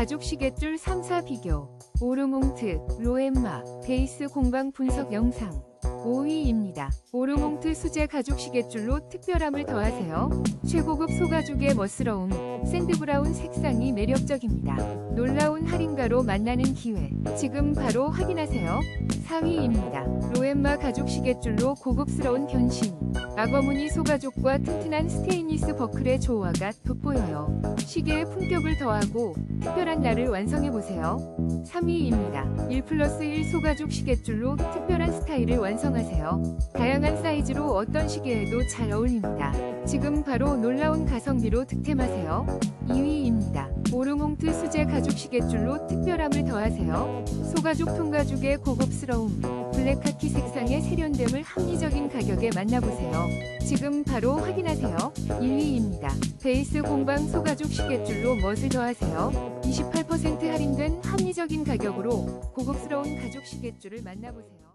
가죽 시계줄 3사 비교 오르몽트, 로엠마, 베이스 공방 분석 영상 5위입니다. 오르몽트 수제 가죽 시계줄로 특별함을 더하세요. 최고급 소가죽의 멋스러움, 샌드브라운 색상이 매력적입니다. 놀라운 할인가로 만나는 기회. 지금 바로 확인하세요. 4위입니다. 로엠마 가죽 시계줄로 고급스러운 변신. 악어무늬 소가죽과 튼튼한 스테인리스 버클의 조화가 돋보여요. 시계의 품격을 더하고 특별한 날을 완성해보세요. 3위입니다. 1 플러스 1 소가죽 시계줄로 특별한 스타일을 완성 하세요. 다양한 사이즈로 어떤 시계에도 잘 어울립니다. 지금 바로 놀라운 가성비로 득템하세요. 2위입니다. 오르몽트 수제 가죽 시계줄로 특별함을 더하세요. 소가죽 통가죽의 고급스러움, 블랙카키 색상의 세련됨을 합리적인 가격에 만나보세요. 지금 바로 확인하세요. 1위입니다. 베이스 공방 소가죽 시계줄로 멋을 더하세요. 28% 할인된 합리적인 가격으로 고급스러운 가죽 시계줄을 만나보세요.